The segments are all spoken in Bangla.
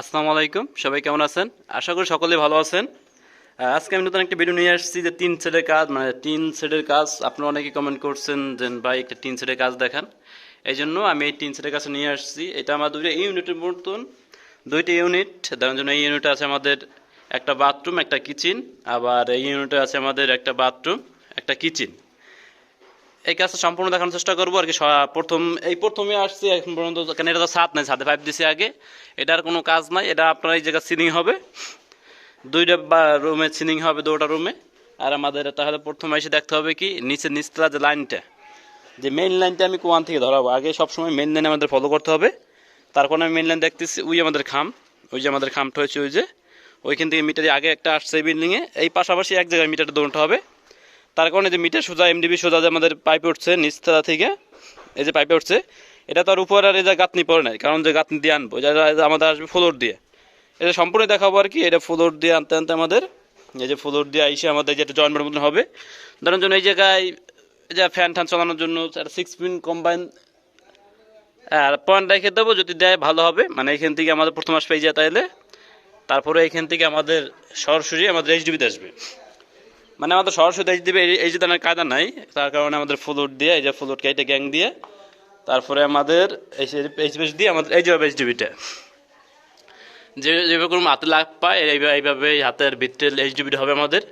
আসসালামু আলাইকুম। সবাই কেমন আছেন? আশা করি সকলে ভালো আছেন। আজকে আমি নতুন একটা ভিডিও নিয়ে আসছি যে তিন সেটের কাজ মানে তিন সেটের কাজ। আপনারা অনেকে কমেন্ট করছেন যে, ভাই, একটা তিন সেটের কাজ দেখান। এই জন্য আমি এই তিন সেটের কাছে নিয়ে আসছি। এটা আমার দুইটা ইউনিটের মতন। দুইটা ইউনিট তার জন্য এই ইউনিটে আছে আমাদের একটা বাথরুম একটা কিচেন আবার এই ইউনিটে আছে আমাদের একটা বাথরুম একটা কিচেন এই কাজটা সম্পূর্ণ দেখানোর চেষ্টা করব আর কি। প্রথম, এই প্রথমে আসছি, এখন পর্যন্ত কেন এটা তো ছাদ নাই ছাদে পাইপ দিছি আগে। এটার কোনো কাজ নাই, এটা আপনার এই জায়গায় সিলিং হবে। দুইটা বা রুমে সিলিং হবে দুটা রুমে আর আমাদের তাহলে প্রথমে এসে দেখতে হবে কি, নিচে নিচতলা যে লাইনটা যে মেইন লাইনটা আমি কোয়ান থেকে ধরাবো। আগে সবসময় মেইন লাইন আমাদের ফলো করতে হবে। তারপর আমি মেইন লাইন দেখতেছি, ওই আমাদের খাম, ওই যে আমাদের খামটা হয়েছে ওই যে। ওইখান থেকে মিটারে আগে একটা আসছে বিল্ডিংয়ে এই পাশাপাশি এক জায়গায় মিটারটা দৌড়তে হবে। তার কারণে যে মিটার সোজা এমডিবি সোজা যে আমাদের পাইপে উঠছে নিচতলা থেকে, এই যে পাইপে উঠছে, এটা তো আর উপর আর এই যে গাঁথনি পড়ে নাই, কারণ যে গাঁথনি দিয়ে আনব, এটা আমাদের আসবে ফ্লোর দিয়ে। এটা সম্পূর্ণ দেখাবো আর কি, এটা ফ্লোর দিয়ে আনতে আনতে আমাদের, এই যে ফ্লোর দিয়ে আইসে আমাদের যেটা জয়েন্টের মতন হবে। ধরুন জন্য এই জায়গায়, এই যে ফ্যান ট্যান চালানোর জন্য একটা সিক্স পিন কম্বাইন আর পয়েন্ট রেখে দেবো, যদি দেয় ভালো হবে। মানে এখান থেকে আমাদের প্রথম আসবে এই যে তাইলে, তারপরে এখান থেকে আমাদের সরাসরি আমাদের এইচডিবিতে আসবে। মানে আমাদের সরাসরি এইচ দিবে এই যে দানের কায়দা নাই, তার কারণে আমাদের ফ্লোট দিয়ে, এই যে ফ্লোট কেটে গ্যাং দিয়ে, তারপরে আমাদের এই এইচ বেস দিয়ে আমাদের এই যে এইচ ডিবিটা যে কোনো হাতে লাভ পায় এইভাবে এইভাবে এই হাতের ভিতরে এইচ ডিবিটা হবে আমাদের।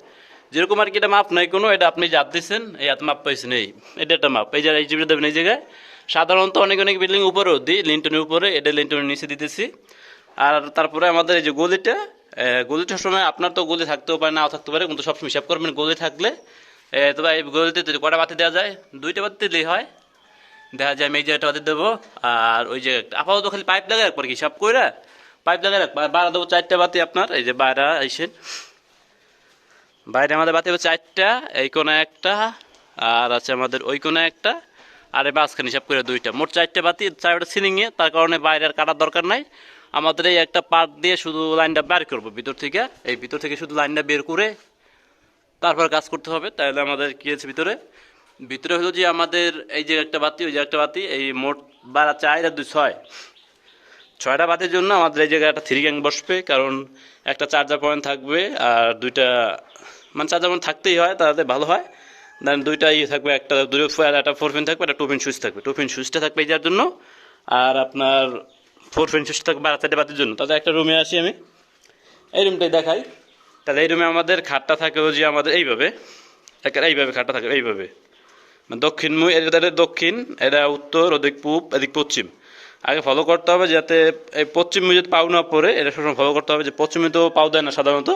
যেরকম আর কি এটা মাপ নাই কোনো, এটা আপনি জাত দিচ্ছেন এই হাত মাপ পাইছেন, এই এটা একটা মাপ। এই যে এইচ ডিবিটা দেবেন এই জায়গায়। সাধারণত অনেক অনেক বিল্ডিং উপরেও দিই লিন্টনের উপরে, এটা লিন্টনের নিচে দিতেছি। আর তারপরে আমাদের এই যে গলিটা আহ, গলিটার সময় আপনার তো গলি থাকতেও পারে নাও থাকতে পারে কিন্তু সবসময় হিসাব করবেন গলি থাকলে। তবে এই গলিতে কটা বাতি দেওয়া যায়? দুইটা বাতি দিলেই হয়। দেখা যায় আমি এই একটা বাতি দেবো আর ওই যে আপাতত খালি পাইপ লাগাই রাখব আর কি হিসাব করে পাইপ লাগাই রাখব। বাড়া দেবো চারটা বাতি আপনার এই যে বাইরে আইসেন। বাইরে আমাদের বাতি হবে চারটা এই কোণে একটা আর আছে আমাদের ওই কোণে একটা আর এই মাঝখানে হিসাব করে দুইটা। মোট চারটে বাতি চারটা সিলিংয়ে তার কারণে বাইরে আর কাটার দরকার নাই। আমাদের এই একটা পার্ট দিয়ে শুধু লাইনটা বের করব ভিতর থেকে। এই ভিতর থেকে শুধু লাইনটা বের করে তারপর কাজ করতে হবে। তাহলে আমাদের কী আছে ভিতরে? ভিতরে হলো যে আমাদের এই যে একটা বাতি, ওই যে একটা বাতি, এই মোট বারা চার দুই ছয়। ছয়টা বাতির জন্য আমাদের এই জায়গায় একটা থ্রি গ্যাং বসবে, কারণ একটা চার্জার পয়েন্ট থাকবে আর দুইটা মানে চার্জার পয়েন্ট থাকতেই হয়, তাতে ভালো হয়। দেন দুইটা ইয়ে থাকবে, একটা দুটো একটা ফোর পিন থাকবে, একটা টু পিন সুইচ থাকবে। টু পিন সুইচটা থাকবে এই যার জন্য। আর আপনার ফোর সুইচ থাকবে আর চারটে বাতির জন্য। তাতে একটা রুমে আসি আমি। এই রুমটাই দেখাই। তাহলে এই রুমে আমাদের খাটটা থাকে যে আমাদের এইভাবে। এইভাবে খাটটা থাকে, এইভাবে। মানে দক্ষিণ মুখ এটা দক্ষিণ, এটা উত্তর, ওদিক পূব, এদিক পশ্চিম। আগে ফলো করতে হবে যাতে এই পশ্চিম যদি পাও না পড়ে এটা সবসময় ফলো করতে হবে যে পশ্চিমে তো পাও দেয় না সাধারণত।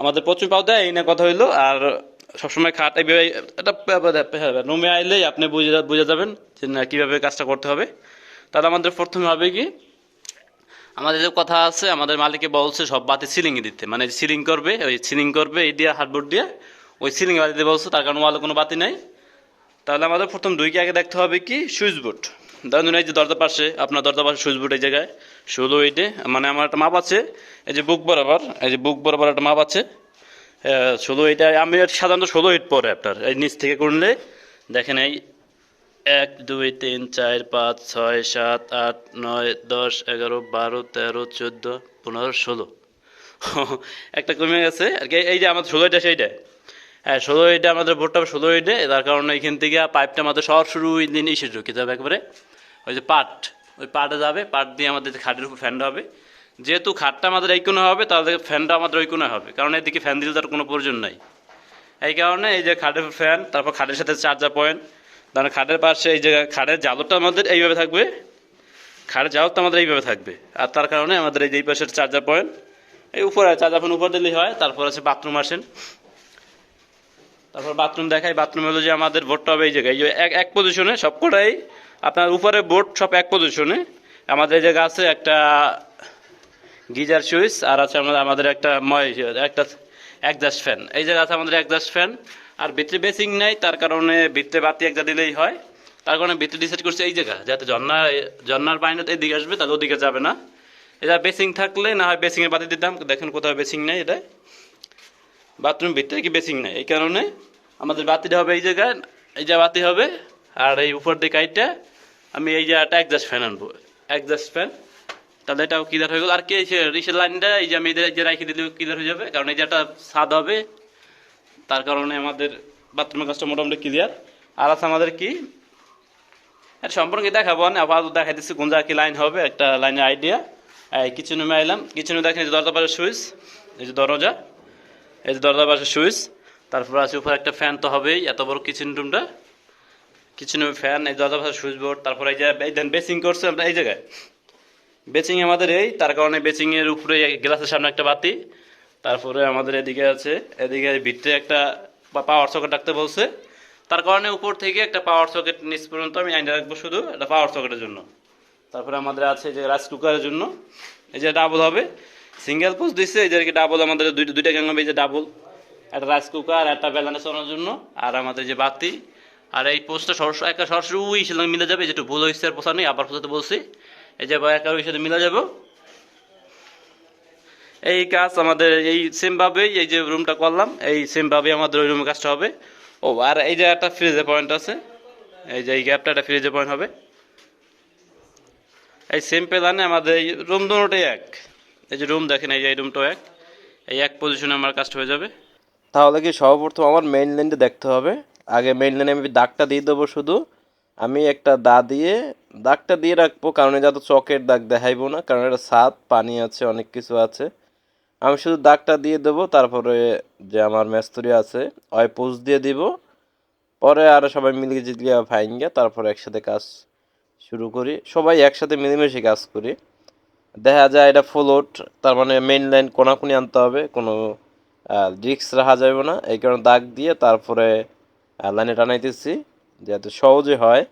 আমাদের পশ্চিম পাও দেয় এই না কথা হইল। আর সবসময় খাট এইভাবে এটা রুমে আইলেই আপনি বুঝে বুঝে যাবেন যে না কীভাবে কাজটা করতে হবে। তাহলে আমাদের প্রথমে হবে কি? আমাদের যে কথা আছে, আমাদের মালিকে বলছে, সব বাতি সিলিংয়ে দিতে। মানে সিলিং করবে, ওই সিলিং করবে, এই দিয়ে, হার্ডবোর্ড দিয়ে, ওই সিলিং বাতি দিতে বলছে, তার কারণে ওয়ালে কোনো বাতি নাই। তাহলে আমাদের প্রথম দুইকে আগে দেখতে হবে কি? Switch board. ধরুন, এই যে দরজা পাশে, আপনার দরজা পাশে সুইচ বোর্ড এই জায়গায় ষোলো এইটে মানে আমার একটা মাপ আছে, এই যে বুক বরাবর, এই যে বুক বরাবর একটা মাপ আছে ষোলো এইটা আমি সাধারণত ষোলো হিট পরে আপনার, এই নিচ থেকে করলে দেখেন এই এক, দুই, তিন, চার, পাঁচ, ছয়, সাত, আট, নয়, দশ, এগারো, বারো, তেরো, চোদ্দ, পনেরো, ষোলো। একটা কমে গেছে। আর কি, এই যে আমাদের ষোলো এটা সেইটা হ্যাঁ ষোলো এটা আমাদের ভোটটা ষোলো এটা তার কারণে এখান থেকে পাইপটা আমাদের সব শুরু ওই দিন এসে ঢুকে যাবে একবারে। ওই যে পাট, ওই পাটে যাবে। পাট দিয়ে আমাদের খাটের উপর ফ্যানটা হবে। যেহেতু খাটটা আমাদের এই কোণে হবে, তাহলে ফ্যানটা আমাদের ওই কোণে হবে। কারণ এদিকে ফ্যান দিলে তার কোনো প্রয়োজন নাই। এই কারণে এই যে খাটের ফ্যান তারপর খাটের সাথে চার্জার পয়েন্ট তারপর খাটের পাশে এই জায়গায় খাটের জালটা আমাদের এইভাবে থাকবে। খাটের জালটা আমাদের এইভাবে থাকবে। আর তার কারণে আমাদের এই যে এই পাশের চার্জার পয়েন্ট এই উপরে চার্জার পয়েন্ট উপর দিলেই হয়, তারপর আছে বাথরুম আসেন তারপর বাথরুম দেখাই বাথরুম হলো যে আমাদের বোর্ডটা হবে এই জায়গায়। এক এক পজিশনে সবকটাই আপনার উপরে বোর্ড সব এক পজিশনে আমাদের এই জায়গায় আছে একটা গিজার সুইচ, আর আছে আমাদের আমাদের একটা ময়, একটা একজাস্ট ফ্যান এই জায়গায় আছে আমাদের একজাস্ট ফ্যান আর ভিতরে বেসিং নেই, তার কারণে ভিতরে বাতি একটা দিলেই হয়। তার কারণে ভিতরে ডিসাইড করছে এই জায়গা, যাতে ঝর্ণা, ঝর্ণার পানিটা এদিকে আসবে, তাহলে ওদিকে যাবে না। এটা বেসিং থাকলে, না হয় বেসিংয়ের বাতি দিতাম, দেখেন কোথাও বেসিং নেই এটা। বাথরুম ভিতরে কি বেসিং নাই, এই কারণে আমাদের বাতিটা হবে এই জায়গায়, এই যে বাতি হবে, আর এই উপর দিকে আইটা, আমি এই যে একটা একজাস্ট ফ্যান আনব একজাস্ট ফ্যান তাহলে এটাও ক্লিয়ার হয়ে গেল। আর কি রিসের লাইনটা এই যে আমি এই যে রাখি দিলে ক্লিয়ার হয়ে যাবে, কারণ এই যে একটা স্বাদ হবে। তার কারণে আমাদের বাথরুমের কাজটা মোটামুটি ক্লিয়ার আর আছে আমাদের কি? এটা সম্পর্কে দেখাবো না আপাতত দেখাই দিচ্ছি কোন জায়গায় কি লাইন হবে, একটা লাইনের আইডিয়া এই কিচেন রুমে আইলাম কিচেন রুমে দেখেন দরজা পাশে সুইচ, এই যে দরজা, এই যে দরজা পাশে সুইচ, তারপর আছে উপরে একটা ফ্যান তো হবেই, এত বড় কিচেন রুমটা কিচেন রুমে ফ্যান এই দরজা পাশে সুইচ বোর্ড, তারপর এই যে, এই দেন বেসিং করছে আমরা এই জায়গায়। বেচিং আমাদের এই, তার কারণে বেচিংয়ের উপরে গ্লাসের সামনে একটা বাতি। তারপরে আমাদের এদিকে আছে, এদিকে ভিতরে একটা পাওয়ার সকেট রাখতে বলছে। তার কারণে উপর থেকে একটা পাওয়ার সকেট নিচ পর্যন্ত আমি আইনে রাখব শুধু একটা পাওয়ার সকেটের জন্য। তারপরে আমাদের আছে যে রাইস কুকারের জন্য, এই যে ডাবল হবে। সিঙ্গেল পোস্ট দিচ্ছে এই যে ডাবল আমাদের দুইটা দুইটা গ্যাং হবে, এই যে ডাবল একটা রাইস কুকার একটা ব্যালেন্স করার জন্য, আর আমাদের যে বাতি। আর এই পোস্টটা সরাসরি একটা সরাসরি মিলে যাবে যেটু ভুল হয়েছে আর পোষা নেই, আবার পোষাতে বলছি। এই যে একা ওই সাথে মিলে যাব। এই কাজ আমাদের, এই সেমভাবেই এই যে রুমটা করলাম, এই সেমভাবেই আমাদের ওই রুমে কাজটা হবে। ও, আর এই যে একটা ফ্রিজের পয়েন্ট আছে, এই যে এই গ্যাপটা একটা ফ্রিজের পয়েন্ট হবে। এই সেম প্ল্যানে আমাদের এই রুম দুটোই এক। এই যে রুম দেখেন, এই যে এই রুমটাও এক। এই এক পজিশনে আমার কাজটা হয়ে যাবে। তাহলে কি সর্বপ্রথম আমার মেইন লাইনটা দেখতে হবে? আগে মেইন লাইনে আমি দাগটা দিয়ে দেবো শুধু। আমি একটা দা দিয়ে, দাগটা দিয়ে রাখব, কারণ যাতে চকের দাগ দেখাইবো না, কারণ এটা ছাদ, পানি আছে, অনেক কিছু আছে। আমি শুধু দাগটা দিয়ে দেবো, তারপরে যে আমার মেস্তরি আছে, ওই পোস্ট দিয়ে দিব। পরে আরও সবাই মিলিয়ে জিলিয়ে ফাইঙ্গা তারপরে একসাথে কাজ শুরু করি। সবাই একসাথে মিলেমিশে কাজ করি। দেখা যায় এটা ফ্লোট তার মানে মেইন লাইন কোনাকুনি আনতে হবে, কোনো রিক্স রাখা যাবে না। এই কারণে দাগ দিয়ে তারপরে লাইনে টানাইতেছি, যাতে সহজে হয়।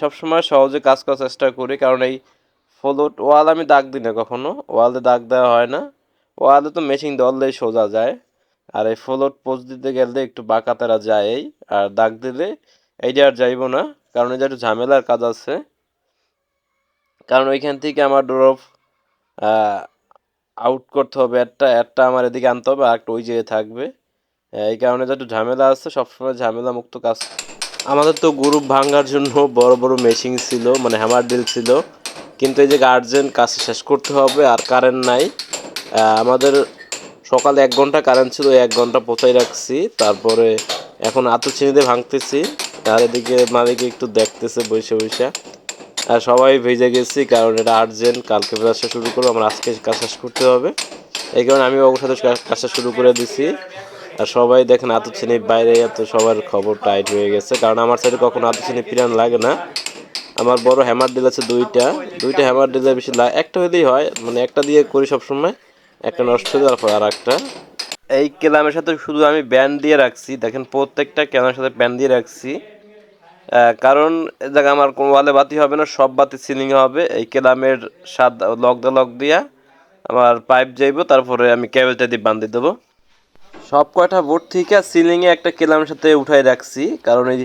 সবসময় সহজে কাজ করার চেষ্টা করি, কারণ এই ফ্লোট ওয়াল আমি দাগ দিই না কখনো, ওয়ালে দাগ দেওয়া হয় না। ওয়ালে তো মেশিন দললেই সোজা যায়। আর এই ফ্লোট পোস্ট দিতে গেলে একটু বাঁকা তারা যায় আর দাগ দিলে এইটা আর যাইব না, কারণ এটা একটু ঝামেলার কাজ আছে। কারণ ওইখান থেকে আমার ড্রপ আউট করতে হবে, একটা একটা আমার এদিকে আনতে হবে, আর একটা ওই জায়গায় থাকবে। এই কারণে যে একটু ঝামেলা আছে, সবসময় ঝামেলা মুক্ত কাজ। আমাদের তো গ্রুপ ভাঙার জন্য বড় বড় মেশিন ছিল মানে হ্যামার ডিল ছিল। কিন্তু এই যে গার্জেন কাজ শেষ করতে হবে আর কারেন্ট নাই। আমাদের সকালে এক ঘণ্টা কারেন্ট ছিল এক ঘণ্টা পচাই রাখছি। তারপরে এখন আতু চিনিতে ভাঙতেছি। তার এদিকে মালিক একটু দেখতেছে বসে বসে আর সবাই ভেজে গেছি, কারণ এটা আর্জেন্ট কালকে কাজটা শুরু করব, আমার আজকে কাজ শেষ করতে হবে। এই কারণে আমি ওর সাথে কাজটা শুরু করে দিছি। আর সবাই দেখেন আতু চিনি বাইরে, এত সবার খবর টাইট হয়ে গেছে। কারণ আমার সাইডে কখনো আতু চিনি পিরান লাগে না। আমার বড় হ্যামার ডিল আছে দুইটা। দুইটা হ্যামার ডিলে বেশি লা- একটা হলেই হয় মানে একটা দিয়ে করি সবসময়, একটা নষ্ট হয়ে যাওয়ার পর আর একটা এই কেলামের সাথে শুধু আমি ব্যান্ড দিয়ে রাখছি, দেখেন প্রত্যেকটা কেলামের সাথে ব্যান্ড দিয়ে রাখছি। কারণ জায়গায় আমার কোনো ওয়ালে বাতি হবে না, সব বাতি সিলিং হবে। এই কেলামের সাদ লক দা লক দিয়া আমার পাইপ যাইব, তারপরে আমি কেবলটা দিয়ে বান্ধি দেবো। সব কয়টা বোর্ড থেকে সিলিংয়ে একটা কেলামের সাথে উঠাই রাখছি, কারণ এই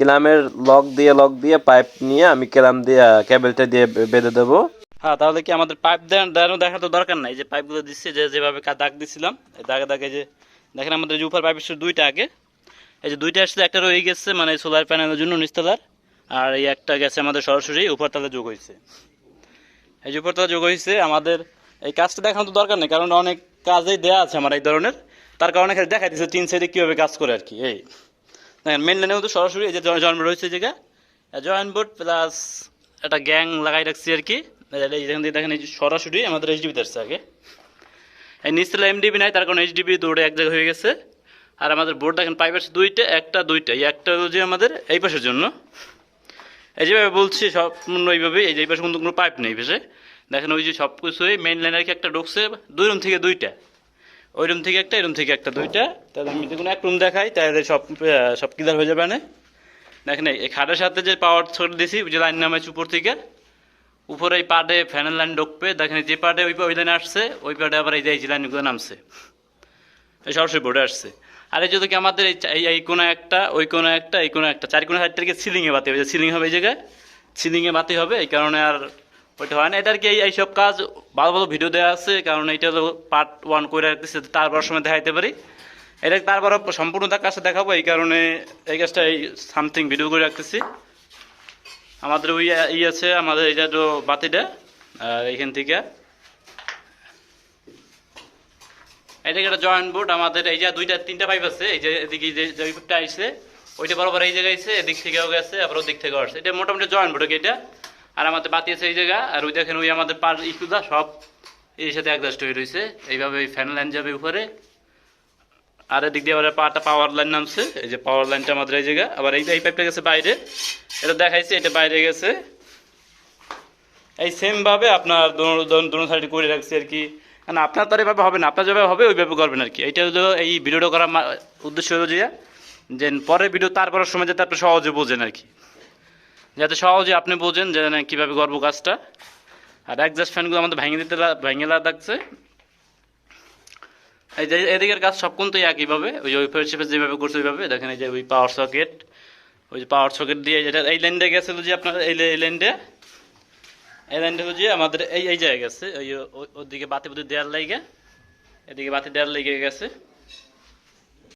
কেলামের লক দিয়ে লক দিয়ে পাইপ নিয়ে আমি কেলাম দিয়ে কেবলটা দিয়ে বেঁধে দেবো। হ্যাঁ তাহলে কি আমাদের পাইপ দেওয়ানো দেখার তো দরকার নাই। যে পাইপগুলো দিচ্ছে, যে যেভাবে দাগ দিছিলাম দাগে দাগে যে দেখেন আমাদের যে উপর পাইপের শুধু দুইটা আগে। এই যে দুইটা আসছে একটা রয়ে গেছে মানে সোলার প্যানেলের জন্য নিচতলার, আর এই একটা গেছে আমাদের সরাসরি উপরতলা যোগ হয়েছে এই যে উপরতলা যোগ হয়েছে আমাদের এই কাজটা দেখানো তো দরকার নেই, কারণ অনেক কাজেই দেওয়া আছে আমার এই ধরনের। তার কারণে দেখাই দিচ্ছে তিন সাইডে কীভাবে কাজ করে আর কি, এই। দেখেন মেন লাইনেও তো সরাসরি এই যে জয়েন্ট বোর্ড রয়েছে জায়গা জয়েন্ট বোর্ড প্লাস একটা গ্যাং লাগাই রাখছি আর কি। যেখান থেকে দেখেন এই সরাসরি আমাদের এইচডিবি আসছে আগে। এই নিচতলা এমডিবি নাই, তার কারণে এইচডিবি দৌড়ে এক জায়গায় হয়ে গেছে। আর আমাদের বোর্ড দেখেন পাইপের দুইটা, একটা দুইটা। এই একটা যে আমাদের এই পাশের জন্য। এই যেভাবে বলছি সম্পূর্ণ এইভাবে, এই যে এই পাশে কিন্তু কোনো পাইপ নেই পাশে। দেখেন ওই যে সব কিছুই মেইন লাইনের কি একটা ঢুকছে, দুই রুম থেকে দুইটা। ওই রুম থেকে একটা, এই রুম থেকে একটা, দুইটা। তাহলে আমি যদি কোনো এক রুম দেখাই, তাহলে সব সব ক্লিয়ার হয়ে যাবে না দেখেন এই খাটের সাথে যে পাওয়ার দিছি, ওই যে লাইন নামাইছে উপর থেকে। উপরে এই পার্টে ফ্যানের লাইন ঢুকবে। দেখেন যে পার্টে ওই ওই লাইনে আসছে, ওই পার্টে আবার এই যে, এই লাইনগুলো নামছে। এই সরাসরি বোর্ডে আসছে। আর এই যদি কি আমাদের এই এই এই কোনো একটা, ওই কোনো একটা, এই কোনো একটা। চার কোনো সাইড থেকে সিলিংয়ে বাতি হবে। সিলিং হবে এই জায়গায়। সিলিংয়ে বাতি হবে, এই কারণে আর ওইটা হয় না এটা আর কি এই এইসব কাজ ভালো ভালো ভিডিও দেওয়া আছে, কারণ এটা তো পার্ট ওয়ান করে রাখতেছে তারপর সময় দেখাইতে পারি। এটা তারপর সম্পূর্ণ তার কাছে দেখাবো, এই কারণে এই কাজটা এই সামথিং ভিডিও করে রাখতেছি। আমাদের ওই, ই আছে, আমাদের এইটা তো বাতিটা, আর এইখান থেকে। এদিকে একটা জয়েন্ট বোর্ড আমাদের এই যে দুইটা, তিনটা পাইপ আছে, এই যে এদিকে যে পাইপটা আইছে, ওইটা বরাবর এই জায়গায় আইছে, এদিক থেকেও গেছে, আবার ওদিক থেকেও আসছে। এটা মোটামুটি জয়েন্ট বোর্ড এটা? আর আমাদের বাতি আছে এই জায়গা, আর ওই দেখেন ওই আমাদের পার ইকুদা, সব এর সাথে অ্যাডজাস্ট হয়ে রয়েছে এইভাবে ওই ফ্যান লাইন যাবে উপরে। আর এদিক দিয়ে আবার পাটা পাওয়ার লাইন নামছে, এই যে পাওয়ার লাইনটা আমাদের এই জায়গা। আবার এই এই পাইপটা গেছে বাইরে। এটা দেখাইছে, এটা বাইরে গেছে। এই সেম ভাবে আপনার দোনো সাইডে করে রাখছি আর কি। কারণ আপনার তো এভাবে হবে না, আপনার যেভাবে হবে ওইভাবে করবেন আর কি। এইটা হলো এই ভিডিওটা করার উদ্দেশ্য হলো যে যে পরে ভিডিও তারপরের সময় যাতে আপনি সহজে বোঝেন আর কি। যাতে সহজে আপনি বোঝেন যে কীভাবে করব কাজটা। আর একজাস্ট ফ্যানগুলো আমাদের ভেঙে দিতে ভেঙে লাগছে এই যে এদিকের কাজ সব কিন্তু একইভাবে। ওই ওই ফেরশিপে যেভাবে করছে ওইভাবে। দেখেন এই যে ওই পাওয়ার সকেট ওই যে পাওয়ার সকেট দিয়ে যেটা এই লাইনটা গেছিল যে আপনার এই লে- এই লাইনটা হচ্ছে আমাদের এই এই জায়গায় গেছে। ওই ওদিকে বাতি বুতি দেওয়ার লাগে। এদিকে বাতি দেওয়ার লেগে গেছে।